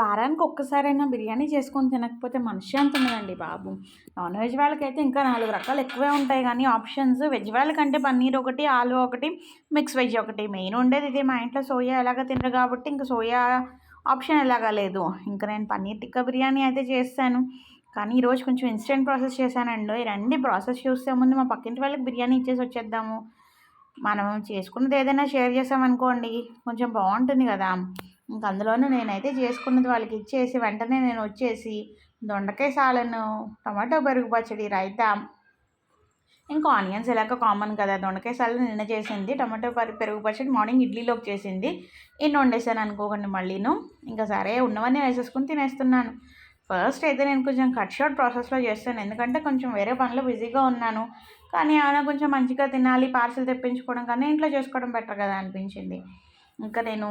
వారానికి ఒక్కసారైనా బిర్యానీ చేసుకొని తినకపోతే మనశ్శాంతి ఉండదండి బాబు. నాన్ వెజ్ వాళ్ళకైతే ఇంకా నాలుగు రకాలు ఎక్కువే ఉంటాయి కానీ ఆప్షన్స్ వెజ్ వాళ్ళకంటే పన్నీర్ ఒకటి ఆలు ఒకటి మిక్స్ వెజ్ ఒకటి. మెయిన్ ఉండేది ఇది మా ఇంట్లో సోయా ఎలాగ తినరు కాబట్టి ఇంకా సోయా ఆప్షన్ ఎలాగా లేదు. ఇంకా నేను పన్నీర్ టిక్కా బిర్యానీ అయితే చేస్తాను. కానీ ఈరోజు కొంచెం ఇన్స్టెంట్ ప్రాసెస్ చేశానండి. రండి ప్రాసెస్ చూస్తే ముందు మా పక్కింటి వాళ్ళకి బిర్యానీ ఇచ్చేసి వచ్చేద్దాము. మనం చేసుకున్నది ఏదైనా షేర్ చేసామనుకోండి కొంచెం బాగుంటుంది కదా. ఇంక అందులోనూ నేనైతే చేసుకున్నది వాళ్ళకి ఇచ్చేసి వెంటనే నేను వచ్చేసి దొండకాయ సాలను టమాటో పెరుగు పచ్చడి రైతా ఇంకా ఆనియన్స్ ఇలాగ కామన్ కదా. దొండకాయ సాలను నిన్న చేసింది టమాటో పరి పెరుగు పచ్చడి మార్నింగ్ ఇడ్లీలోకి చేసింది. ఇన్ని వండేసాను అనుకోకండి మళ్ళీను. ఇంకా సరే ఉన్నవన్నీ వేసేసుకుని తినేస్తున్నాను. ఫస్ట్ అయితే నేను కొంచెం కట్ షార్ట్ ప్రాసెస్లో చేస్తాను. ఎందుకంటే కొంచెం వేరే పనిలో బిజీగా ఉన్నాను. కానీ ఆయన కొంచెం మంచిగా తినాలి పార్సిల్ తెప్పించుకోవడం కానీ ఇంట్లో చేసుకోవడం బెటర్ కదా అనిపించింది. ఇంకా నేను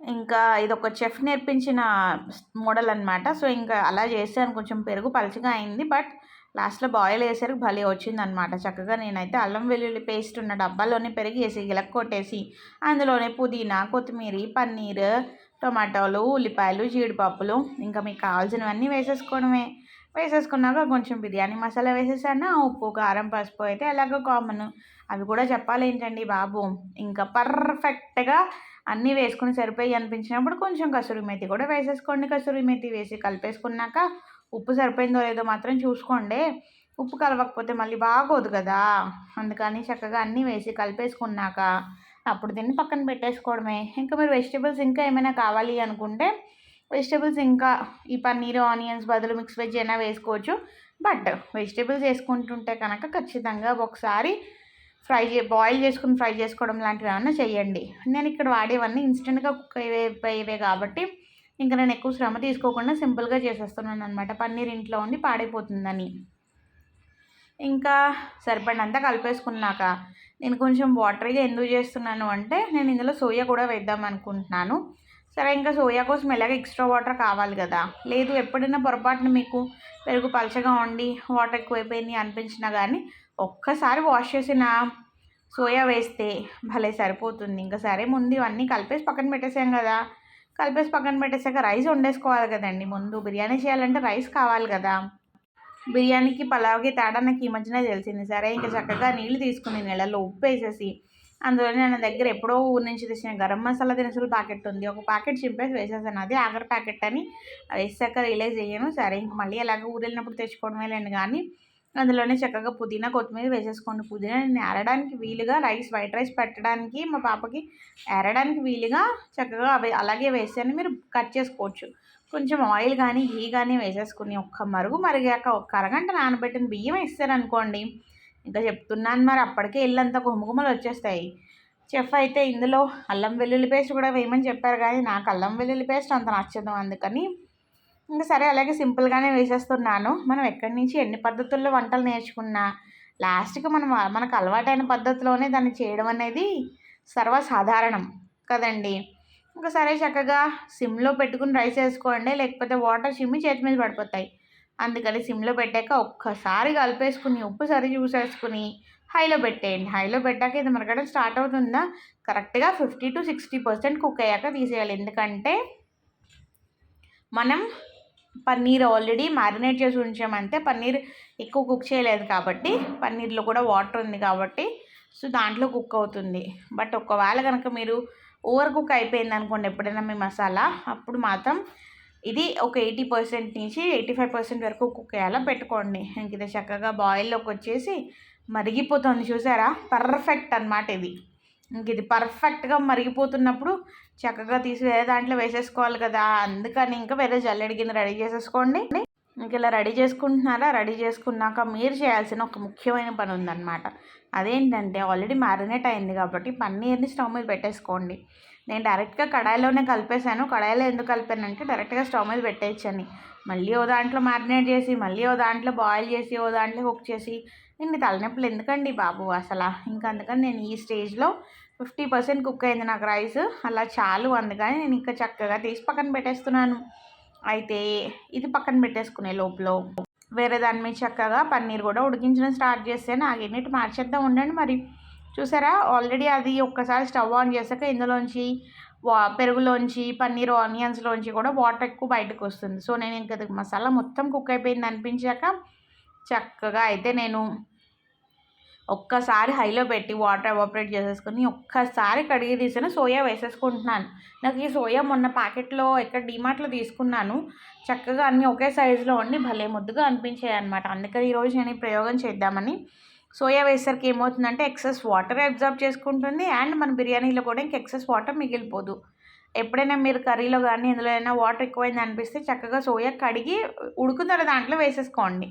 ఇంకా ఇది ఒక చెఫ్ నేర్పించిన మోడల్ అనమాట సో ఇంకా అలా చేశాను. కొంచెం పెరుగు పలచగా అయింది. బట్ లాస్ట్లో బాయిల్ వేసరికి భలే వచ్చిందనమాట చక్కగా నేనైతే అల్లం వెల్లుల్లి పేస్ట్ ఉన్న డబ్బాలోనే పెరిగేసి గిలక్ కొట్టేసి అందులోనే పుదీనా కొత్తిమీర పన్నీర్ టొమాటోలు ఉల్లిపాయలు జీడిపప్పులు ఇంకా మీకు కావాల్సినవన్నీ వేసేసుకోవడమే. వేసేసుకున్నాక కొంచెం బిర్యానీ మసాలా వేసేసాను ఉప్పు కారం పసుపు అయితే ఎలాగో కామన్ అవి కూడా చెప్పాలి ఏంటండి బాబు. ఇంకా పర్ఫెక్ట్గా అన్నీ వేసుకుని సరిపోయి అనిపించినప్పుడు కొంచెం కసూరి మెతి కూడా వేసేసుకోండి. కసూరి మెతి వేసి కలిపేసుకున్నాక ఉప్పు సరిపోయిందో లేదో మాత్రం చూసుకోండి. ఉప్పు కలవకపోతే మళ్ళీ బాగోదు కదా. అందుకని చక్కగా అన్నీ వేసి కలిపేసుకున్నాక అప్పుడు దీన్ని పక్కన పెట్టేసుకోవడమే. ఇంకా మీరు వెజిటేబుల్స్ ఇంకా ఏమైనా కావాలి అనుకుంటే వెజిటేబుల్స్ ఇంకా ఈ పన్నీర్ ఆనియన్స్ బదులు మిక్స్ వెజ్ అయినా వేసుకోవచ్చు. బట్ వెజిటేబుల్స్ వేసుకుంటుంటే కనుక ఖచ్చితంగా ఒకసారి ఫ్రై చే బాయిల్ చేసుకుని ఫ్రై చేసుకోవడం లాంటివి ఏమైనా చేయండి నేను ఇక్కడ వాడేవన్నీ ఇన్స్టెంట్గా కుక్ అయిపోయేవే కాబట్టి ఇంకా నేను ఎక్కువ శ్రమ తీసుకోకుండా సింపుల్గా చేసేస్తున్నాను అనమాట పన్నీర్ ఇంట్లో ఉండి పాడైపోతుందని. ఇంకా సరిపడినంత కలిపేసుకున్నాక నేను కొంచెం వాటరీగా ఎందుకు చేస్తున్నాను అంటే నేను ఇందులో సోయా కూడా వేద్దాం అనుకుంటున్నాను. సరే ఇంకా సోయా కోసం ఎలాగ ఎక్స్ట్రా వాటర్ కావాలి కదా? లేదు ఎప్పుడైనా పొరపాటున మీకు పెరుగు పలచగా ఉండి వాటర్ ఎక్కువైపోయింది అనిపించినా కానీ ఒక్కసారి వాష్ చేసిన సోయా వేస్తే భలే సరిపోతుంది. ఇంకా సరే ముందు ఇవన్నీ కలిపేసి పక్కన పెట్టేసాం కదా. కలిపేసి పక్కన పెట్టేసాక రైస్ వండేసుకోవాలి కదండి. ముందు బిర్యానీ చేయాలంటే రైస్ కావాలి కదా. బిర్యానీకి పలావ్కి తేడా నాకు ఈ మధ్యనే తెలిసింది. సరే ఇంకా చక్కగా నీళ్ళు తీసుకుని నెలలో ఉప్పు వేసేసి అందువల్ల నా దగ్గర ఎప్పుడో ఊరి నుంచి తెచ్చిన గరం మసాలా దినుసులు ప్యాకెట్ ఉంది. ఒక ప్యాకెట్ చింపేసి వేసేసాను. అది ఆఖరి ప్యాకెట్ అని వేసాక రిలైజ్ అయ్యాను సరే ఇంక మళ్ళీ ఎలాగ ఊరు వెళ్ళినప్పుడు తెచ్చుకోవడమే లేండి కానీ అందులోనే చక్కగా పుదీనా కొత్తిమీర వేసేసుకోండి. పుదీనా నేను ఏరడానికి వీలుగా రైస్ వైట్ రైస్ పెట్టడానికి మా పాపకి ఏరడానికి వీలుగా చక్కగా అవి అలాగే వేసాను. మీరు కట్ చేసుకోవచ్చు. కొంచెం ఆయిల్ కానీ ఘీ కానీ వేసేసుకుని ఒక్క మరుగు మరిగాక ఒక్క అరగంట నానబెట్టిన బియ్యం వేస్తారనుకోండి ఇంకా చెప్తున్నాను మరి అప్పటికే ఇల్లంతా గుమ్మగుమ్మలు వచ్చేస్తాయి. చెఫ్ అయితే ఇందులో అల్లం వెల్లుల్లి పేస్ట్ కూడా వేయమని చెప్పారు కానీ నాకు అల్లం వెల్లుల్లి పేస్ట్ అంత నచ్చదు అందుకని ఇంకా సరే అలాగే సింపుల్గానే వేసేస్తున్నాను. మనం ఎక్కడి నుంచి ఎన్ని పద్ధతుల్లో వంటలు నేర్చుకున్నా లాస్ట్కి మనం మనకు అలవాటైన పద్ధతిలోనే దాన్ని చేయడం అనేది సర్వసాధారణం కదండి. ఇంకా సరే చక్కగా సిమ్లో పెట్టుకుని రైస్ వేసుకోండి లేకపోతే వాటర్ చిమ్మి చేతి మీద పడిపోతాయి. అందుకని సిమ్లో పెట్టాక ఒక్కసారి కలిపేసుకుని ఉప్పు సరి చూసేసుకుని హైలో పెట్టేయండి. హైలో పెట్టాక ఇది మరగడం స్టార్ట్ అవుతుందా? కరెక్ట్గా fifty to sixty percent cook అయ్యాక తీసేయాలి. ఎందుకంటే మనం పన్నీర్ ఆల్రెడీ మ్యారినేట్ చేసి ఉంచామంటే పన్నీర్ ఎక్కువ కుక్ చేయలేదు కాబట్టి పన్నీర్లో కూడా వాటర్ ఉంది కాబట్టి సో దాంట్లో కుక్ అవుతుంది. బట్ ఒకవేళ కనుక మీరు ఓవర్ కుక్ అయిపోయింది అనుకోండి ఎప్పుడైనా మీ మసాలా అప్పుడు మాత్రం ఇది ఒక ఎయిటీ పర్సెంట్ నుంచి ఎయిటీ ఫైవ్ పర్సెంట్ వరకు కుక్ అయ్యేలా పెట్టుకోండి. ఇంక ఇది చక్కగా బాయిల్లోకి వచ్చేసి మరిగిపోతుంది చూసారా? పర్ఫెక్ట్ అనమాట ఇది. ఇంక ఇది పర్ఫెక్ట్గా మరిగిపోతున్నప్పుడు చక్కగా తీసి వేరే దాంట్లో వేసేసుకోవాలి కదా. అందుకని ఇంకా వేరే జల్లెడి కింద రెడీ చేసేసుకోండి. ఇంక ఇలా రెడీ చేసుకుంటున్నారా? రెడీ చేసుకున్నాక మీరు చేయాల్సిన ఒక ముఖ్యమైన పని ఉందన్నమాట. అదేంటంటే ఆల్రెడీ మ్యారినేట్ అయింది కాబట్టి పన్నీర్ని స్టవ్ మీద పెట్టేసుకోండి. నేను డైరెక్ట్గా కడాయిలోనే కలిపేశాను. కడాయిలో ఎందుకు కలిపానంటే డైరెక్ట్గా స్టవ్ మీద పెట్టేయచ్చని. మళ్ళీ ఓ దాంట్లో మ్యారినేట్ చేసి మళ్ళీ ఓ దాంట్లో బాయిల్ చేసి ఓ దాంట్లో కుక్ చేసి నేను తలనొప్పులు ఎందుకండి బాబు అసలు? ఇంకా అందుకని నేను ఈ స్టేజ్లో ఫిఫ్టీ పర్సెంట్ కుక్ అయింది నాకు రైస్. అలా చాలు అందుకని నేను ఇంకా చక్కగా తీసి పక్కన పెట్టేస్తున్నాను. అయితే ఇది పక్కన పెట్టేసుకునే లోపల వేరే దాని మీద చక్కగా పన్నీర్ కూడా ఉడికించడం స్టార్ట్ చేస్తే నాకు ఎన్నిటి మార్చేద్దాం ఉండండి మరి. చూసారా? ఆల్రెడీ అది ఒక్కసారి స్టవ్ ఆన్ చేశాక ఇందులోంచి వా పెరుగులోంచి పన్నీర్ ఆనియన్స్లోంచి కూడా వాటర్ ఎక్కువ బయటకు వస్తుంది. సో నేను ఇంకా అది మసాలా మొత్తం కుక్ అయిపోయింది అనిపించాక చక్కగా అయితే నేను ఒక్కసారి హైలో పెట్టి వాటర్ ఎవాపరేట్ చేసేసుకుని ఒక్కసారి కడిగి తీసిన. సోయా వేసేసుకుంటున్నాను. నాకు ఈ సోయా మొన్న ప్యాకెట్లో ఎక్కడ డిమార్ట్లో తీసుకున్నాను. చక్కగా అన్నీ ఒకే సైజులో ఉండి భలే ముద్దుగా అనిపించాయి అనమాట అందుకని ఈరోజు నేను ఈ ప్రయోగం చేద్దామని సోయా వేసరికి ఏమవుతుందంటే ఎక్సెస్ వాటర్ అబ్జర్వ్ చేసుకుంటుంది అండ్ మన బిర్యానీలో కూడా ఇంక ఎక్సెస్ వాటర్ మిగిలిపోదు. ఎప్పుడైనా మీరు కర్రీలో కానీ ఇందులో అయినా వాటర్ ఎక్కువైంది అనిపిస్తే చక్కగా సోయా కడిగి ఉడుకుతున్న దాంట్లో వేసేసుకోండి.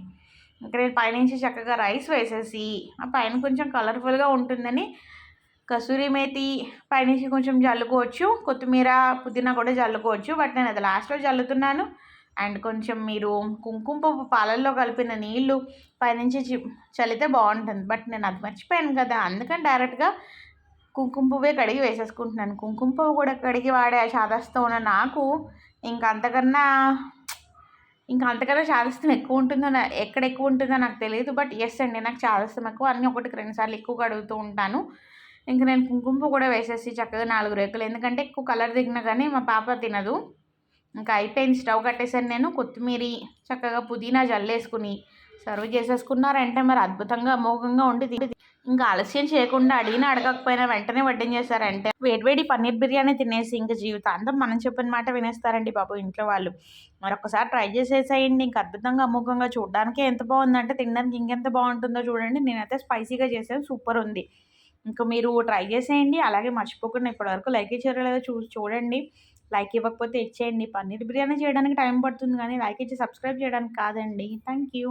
ఇక్కడ నేను పైనుంచి చక్కగా రైస్ వేసేసి ఆ పైన కొంచెం కలర్ఫుల్గా ఉంటుందని కసూరి మేతి పైనుంచి కొంచెం జల్లుకోవచ్చు కొత్తిమీర పుదీనా కూడా జల్లుకోవచ్చు బట్ నేను అది లాస్ట్లో జల్లుతున్నాను. అండ్ కొంచెం మీరు కుంకుమ పువ్వు పాలల్లో కలిపిన నీళ్ళు పైనుంచి చల్లితే బాగుంటుంది. బట్ నేను అది మర్చిపోయాను కదా. అందుకని డైరెక్ట్గా కుంకుమ పువ్వే కడిగి వేసేసుకుంటున్నాను. కుంకుమ పువ్వు కూడా కడిగి వాడే శాదస్తం ఉన్న నాకు ఇంకా అంతకన్నా ఇంకా అంతకన్నా చాదస్తం ఎక్కువ ఉంటుందో ఎక్కడ ఎక్కువ ఉంటుందో నాకు తెలియదు. బట్ ఎస్ అండి నాకు చాదస్తం ఎక్కువ. అన్నీ ఒకటికి రెండుసార్లు ఎక్కువ కడుగుతూ ఉంటాను. ఇంకా నేను కుంకుమ కూడా వేసేసి చక్కగా నాలుగు రేకులు. ఎందుకంటే ఎక్కువ కలర్ దిగినా కానీ మా పాప తినదు. ఇంకా అయిపోయింది స్టవ్ కట్టేసాను నేను కొత్తిమీర చక్కగా పుదీనా జల్లేసుకుని సర్వ్ చేసేసుకున్నారంటే మరి అద్భుతంగా అమోఘంగా ఉండి ఇంకా ఆలస్యం చేయకుండా అడిగినా అడగకపోయినా వెంటనే వడ్డించేస్తారంటే వేడివేడి పన్నీర్ బిర్యానీ తినేసి ఇంకా జీవితాంతం మనం చెప్పిన మాట వినేస్తారండి బాబు ఇంట్లో వాళ్ళు. మరొకసారి ట్రై చేసేసేయండి ఇంకా అద్భుతంగా అమోఘంగా చూడడానికి ఎంత బాగుందంటే తినడానికి ఇంకెంత బాగుంటుందో చూడండి. నేనైతే స్పైసీగా చేసాను సూపర్ ఉంది. ఇంకా మీరు ట్రై చేసేయండి అలాగే మర్చిపోకుండా ఇప్పటివరకు లైక్ చేయలేదో చూ చూడండి. లైక్ ఇవ్వకపోతే ఇచ్చేయండి. పన్నీర్ బిర్యానీ చేయడానికి టైం పడుతుంది కానీ లైక్ ఇచ్చి సబ్స్క్రైబ్ చేయడానికి కాదండి. Thank you